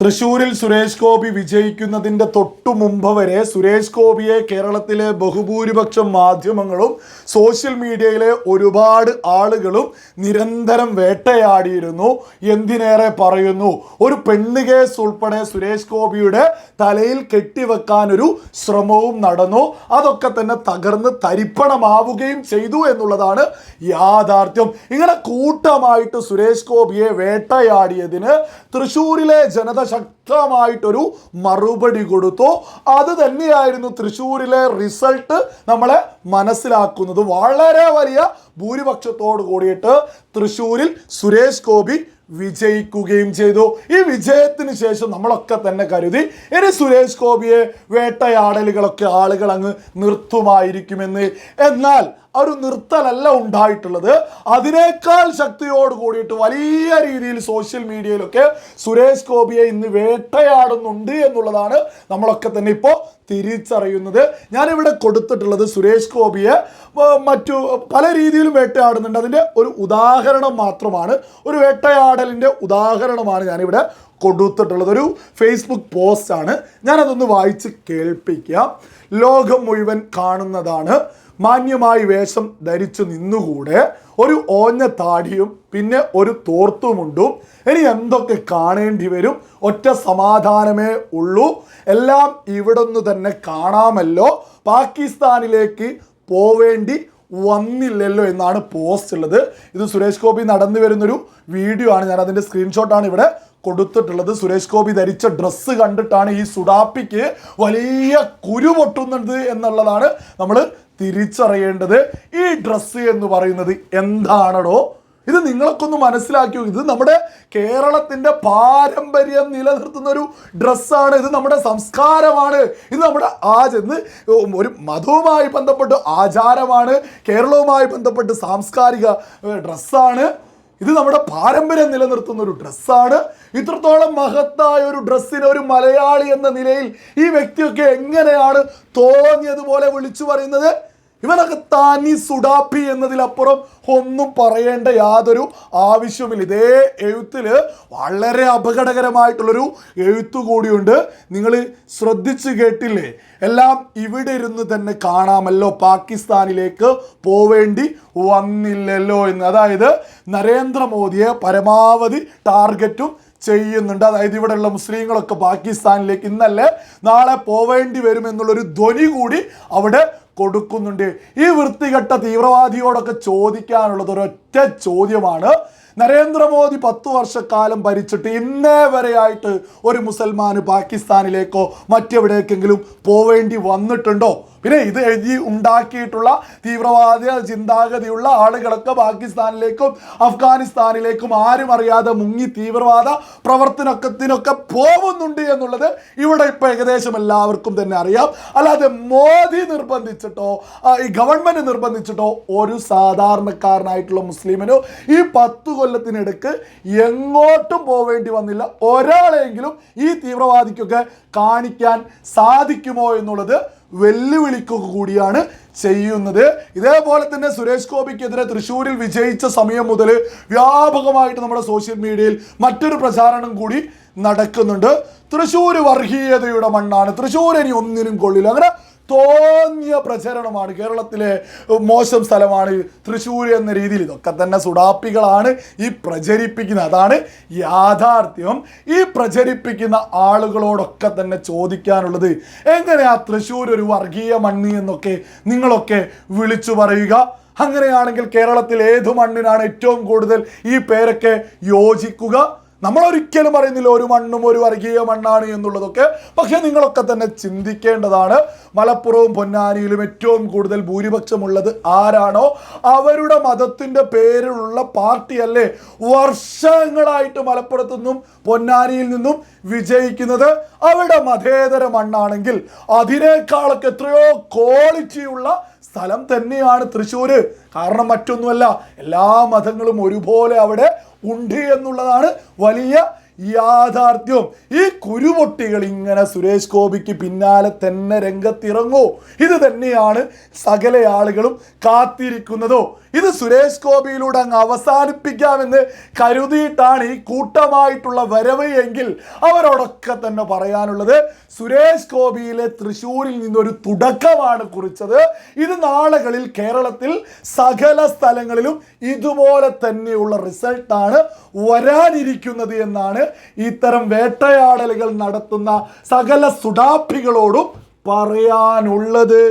തൃശൂരിൽ സുരേഷ് ഗോപി വിജയിക്കുന്നതിന്റെ തൊട്ടു മുമ്പ് വരെ സുരേഷ് ഗോപിയെ കേരളത്തിലെ ബഹുഭൂരിപക്ഷം മാധ്യമങ്ങളും സോഷ്യൽ മീഡിയയിലെ ഒരുപാട് ആളുകളും നിരന്തരം വേട്ടയാടിയിരുന്നു. എന്തിനേറെ പറയുന്നു? ഒരു പെണ്ണ് കേസ് ഉൾപ്പെടെ സുരേഷ് ഗോപിയുടെ തലയിൽ കെട്ടിവെക്കാൻ ഒരു ശ്രമവും നടന്നു. അതൊക്കെ തന്നെ തകർന്ന് തരിപ്പണമാവുകയും ചെയ്തു എന്നുള്ളതാണ് യാഥാർത്ഥ്യം. ഇങ്ങനെ കൂട്ടമായിട്ട് സുരേഷ് ഗോപിയെ വേട്ടയാടിയതിന് തൃശൂരിലെ ജനത ശക്തമായിട്ടൊരു മറുപടി കൊടുത്തു. അത് തന്നെയായിരുന്നു തൃശ്ശൂരിലെ റിസൾട്ട് നമ്മളെ മനസ്സിലാക്കുന്നത്. വളരെ വലിയ ഭൂരിപക്ഷത്തോട് കൂടിയിട്ട് തൃശ്ശൂരിൽ സുരേഷ് ഗോപി വിജയിക്കുകയും ചെയ്തു. ഈ വിജയത്തിന് ശേഷം നമ്മളൊക്കെ തന്നെ കരുതി ഇനി സുരേഷ് ഗോപിയെ വേട്ടയാടലുകളൊക്കെ ആളുകൾ അങ്ങ് നിർത്തുമായിരിക്കുമെന്ന്. എന്നാൽ ആ ഒരു നിർത്തലല്ല ഉണ്ടായിട്ടുള്ളത്. അതിനേക്കാൾ ശക്തിയോട് കൂടിയിട്ട് വലിയ രീതിയിൽ സോഷ്യൽ മീഡിയയിലൊക്കെ സുരേഷ് ഗോപിയെ ഇന്ന് വേട്ടയാടുന്നുണ്ട് എന്നുള്ളതാണ് നമ്മളൊക്കെ തന്നെ ഇപ്പോൾ തിരിച്ചറിയുന്നത്. ഞാനിവിടെ കൊടുത്തിട്ടുള്ളത് സുരേഷ് ഗോപിയെ മറ്റു പല രീതിയിലും വേട്ടയാടുന്നുണ്ട്. അതിന്റെ ഒരു ഉദാഹരണം മാത്രമാണ്. ഒരു വേട്ടയാടലിന്റെ ഉദാഹരണമാണ് ഞാനിവിടെ കൊടുത്തിട്ടുള്ളത് ഒരു ഫേസ്ബുക്ക് പോസ്റ്റാണ് ഞാനതൊന്ന് വായിച്ച് കേൾപ്പിക്കാം. ലോകം മുഴുവൻ കാണുന്നതാണ്. മാന്യമായി വേഷം ധരിച്ചു നിന്നുകൂടെ. ഒരു ഓഞ്ഞ താടിയും പിന്നെ ഒരു തോർത്തുമുണ്ടും. ഇനി എന്തൊക്കെ കാണേണ്ടി വരും? ഒറ്റ സമാധാനമേ ഉള്ളൂ. എല്ലാം ഇവിടുന്ന് തന്നെ കാണാമല്ലോ. പാകിസ്ഥാനിലേക്ക് പോവേണ്ടി വന്നില്ലല്ലോ എന്നാണ് പോസ്റ്റ് ഉള്ളത്. ഇത് സുരേഷ് ഗോപി നടന്നു വരുന്നൊരു വീഡിയോ ആണ്. ഞാൻ അതിന്റെ സ്ക്രീൻഷോട്ടാണ് ഇവിടെ കൊടുത്തിട്ടുള്ളത്. സുരേഷ് ഗോപി ധരിച്ച ഡ്രസ്സ് കണ്ടിട്ടാണ് ഈ സുഡാപ്പിക്ക് വലിയ കുരു പൊട്ടുന്നത് എന്നുള്ളതാണ് നമ്മൾ തിരിച്ചറിയേണ്ടത്. ഈ ഡ്രസ്സ് എന്ന് പറയുന്നത് എന്താണടോ? ഇത് നിങ്ങളൊക്കെ ഒന്ന് മനസ്സിലാക്കിയോ? ഇത് നമ്മുടെ കേരളത്തിന്റെ പാരമ്പര്യം നിലനിർത്തുന്ന ഒരു ഡ്രസ്സാണ് ഇത് നമ്മുടെ സംസ്കാരമാണ്. ഇത് നമ്മുടെ ആചെന്ന് ഒരു മതവുമായി ബന്ധപ്പെട്ട് ആചാരമാണ്. കേരളവുമായി ബന്ധപ്പെട്ട് സാംസ്കാരിക ഡ്രസ്സാണ് ഇത് നമ്മുടെ പാരമ്പര്യം നിലനിർത്തുന്ന ഒരു ഡ്രസ്സാണ്. ഇത്രത്തോളം മഹത്തായ ഒരു ഡ്രസ്സിന് ഒരു മലയാളി എന്ന നിലയിൽ ഈ വ്യക്തിയൊക്കെ എങ്ങനെയാണ് തോന്നിയതുപോലെ വിളിച്ചു പറയുന്നത്? ഇവനൊക്കെ താനി സുഡാപ്പി എന്നതിലപ്പുറം ഒന്നും പറയേണ്ട യാതൊരു ആവശ്യവുമില്ല. ഇതേ എഴുത്തിൽ വളരെ അപകടകരമായിട്ടുള്ളൊരു എഴുത്തു കൂടിയുണ്ട്. നിങ്ങൾ ശ്രദ്ധിച്ചു കേട്ടില്ലേ? എല്ലാം ഇവിടെ ഇരുന്ന് തന്നെ കാണാമല്ലോ. പാകിസ്ഥാനിലേക്ക് പോവേണ്ടി വന്നില്ലല്ലോ എന്ന്. അതായത് നരേന്ദ്രമോദിയെ പരമാവധി ടാർഗറ്റും ചെയ്യുന്നുണ്ട്. അതായത് ഇവിടെയുള്ള മുസ്ലിങ്ങളൊക്കെ പാകിസ്ഥാനിലേക്ക് ഇന്നല്ലേ നാളെ പോവേണ്ടി വരുമെന്നുള്ളൊരു ധ്വനി കൂടി അവിടെ കൊടുക്കുന്നുണ്ട്. ഈ വൃത്തികെട്ട തീവ്രവാദിയോടൊക്കെ ചോദിക്കാനുള്ളത് ഒരൊറ്റ ചോദ്യമാണ്. നരേന്ദ്രമോദി പത്ത് വർഷക്കാലം ഭരിച്ചിട്ട് ഇന്നേ വരെയായിട്ട് ഒരു മുസൽമാന് പാകിസ്ഥാനിലേക്കോ മറ്റെവിടേക്കെങ്കിലും പോവേണ്ടി വന്നിട്ടുണ്ടോ? പിന്നെ ഇത് എഴുതി ഉണ്ടാക്കിയിട്ടുള്ള തീവ്രവാദ ചിന്താഗതിയുള്ള ആളുകളൊക്കെ പാകിസ്ഥാനിലേക്കും അഫ്ഗാനിസ്ഥാനിലേക്കും ആരും അറിയാതെ മുങ്ങി തീവ്രവാദ പ്രവർത്തനത്തിനൊക്കെ പോകുന്നുണ്ട് എന്നുള്ളത് ഇവിടെ ഇപ്പൊ ഏകദേശം എല്ലാവർക്കും തന്നെ അറിയാം. അല്ലാതെ മോദി നിർബന്ധിച്ചിട്ടോ ഈ ഗവൺമെന്റ് നിർബന്ധിച്ചിട്ടോ ഒരു സാധാരണക്കാരനായിട്ടുള്ള മുസ്ലിമിനോ ഈ പത്ത് കൊല്ലത്തിനിടക്ക് എങ്ങോട്ടും പോവേണ്ടി വന്നില്ല. ഒരാളെങ്കിലും ഈ തീവ്രവാദിക്കൊക്കെ കാണിക്കാൻ സാധിക്കുമോ എന്നുള്ളത് വെല്ലുവിളിക്കുക കൂടിയാണ് ചെയ്യുന്നത്. ഇതേപോലെ തന്നെ സുരേഷ് ഗോപിക്കെതിരെ തൃശ്ശൂരിൽ വിജയിച്ച സമയം മുതൽ വ്യാപകമായിട്ട് നമ്മുടെ സോഷ്യൽ മീഡിയയിൽ മറ്റൊരു പ്രചാരണം കൂടി നടക്കുന്നുണ്ട്. തൃശ്ശൂർ വർഗീയതയുടെ മണ്ണാണ്. തൃശ്ശൂർ ഇനി ഒന്നിനും കൊള്ളില്ല. അങ്ങനെ തോന്നിയ പ്രചരണമാണ്. കേരളത്തിലെ മോശം സ്ഥലമാണ് തൃശ്ശൂർ എന്ന രീതിയിൽ. ഇതൊക്കെ തന്നെ സുഡാപ്പികളാണ് ഈ പ്രചരിപ്പിക്കുന്നത് അതാണ് യാഥാർത്ഥ്യം. ഈ പ്രചരിപ്പിക്കുന്ന ആളുകളോടൊക്കെ തന്നെ ചോദിക്കാനുള്ളത് എങ്ങനെയാ തൃശ്ശൂർ ഒരു വർഗീയ മണ്ണ് എന്നൊക്കെ നിങ്ങളൊക്കെ വിളിച്ചു പറയുക? അങ്ങനെയാണെങ്കിൽ കേരളത്തിൽ ഏത് മണ്ണിനാണ് ഏറ്റവും കൂടുതൽ ഈ പേരൊക്കെ യോജിക്കുക? നമ്മൾ ഒരിക്കലും പറയുന്നില്ല ഒരു മണ്ണും ഒരു വർഗീയ മണ്ണാണ് എന്നുള്ളതൊക്കെ. പക്ഷെ നിങ്ങളൊക്കെ തന്നെ ചിന്തിക്കേണ്ടതാണ്. മലപ്പുറവും പൊന്നാനിയിലും ഏറ്റവും കൂടുതൽ ഭൂരിപക്ഷമുള്ളത് ആരാണോ? അവരുടെ മതത്തിന്റെ പേരിലുള്ള പാർട്ടിയല്ലേ വർഷങ്ങളായിട്ട് മലപ്പുറത്തു നിന്നും പൊന്നാനിയിൽ നിന്നും വിജയിക്കുന്നത്? അവരുടെ മതേതര മണ്ണാണെങ്കിൽ അതിനേക്കാളൊക്കെ എത്രയോ ക്വാളിറ്റിയുള്ള സ്ഥലം തന്നെയാണ് തൃശ്ശൂര്. കാരണം മറ്റൊന്നുമല്ല എല്ലാ മതങ്ങളും ഒരുപോലെ അവിടെ ഉണ്ട് എന്നുള്ളതാണ് വലിയ യാഥാർത്ഥ്യം. ഈ കുരുപൊട്ടികൾ ഇങ്ങനെ സുരേഷ് ഗോപിക്ക് പിന്നാലെ തന്നെ രംഗത്തിറങ്ങൂ. ഇത് തന്നെയാണ് സകല ആളുകളും കാത്തിരിക്കുന്നതോ. ഇത് സുരേഷ് ഗോപിയിലൂടെ അങ്ങ് അവസാനിപ്പിക്കാമെന്ന് കരുതിയിട്ടാണ് ഈ കൂട്ടമായിട്ടുള്ള വരവ് എങ്കിൽ അവരോടൊക്കെ തന്നെ പറയാനുള്ളത് സുരേഷ് ഗോപിയിലെ തൃശ്ശൂരിൽ നിന്നൊരു തുടക്കമാണ് കുറിച്ചത്. ഇത് നാളുകളിൽ കേരളത്തിൽ സകല സ്ഥലങ്ങളിലും ഇതുപോലെ തന്നെയുള്ള റിസൾട്ടാണ് വരാനിരിക്കുന്നത് എന്നാണ് ഇത്തരം വേട്ടയാടലുകൾ നടത്തുന്ന സകല സുഡാപ്പികളോടും പറയാനുള്ളത്.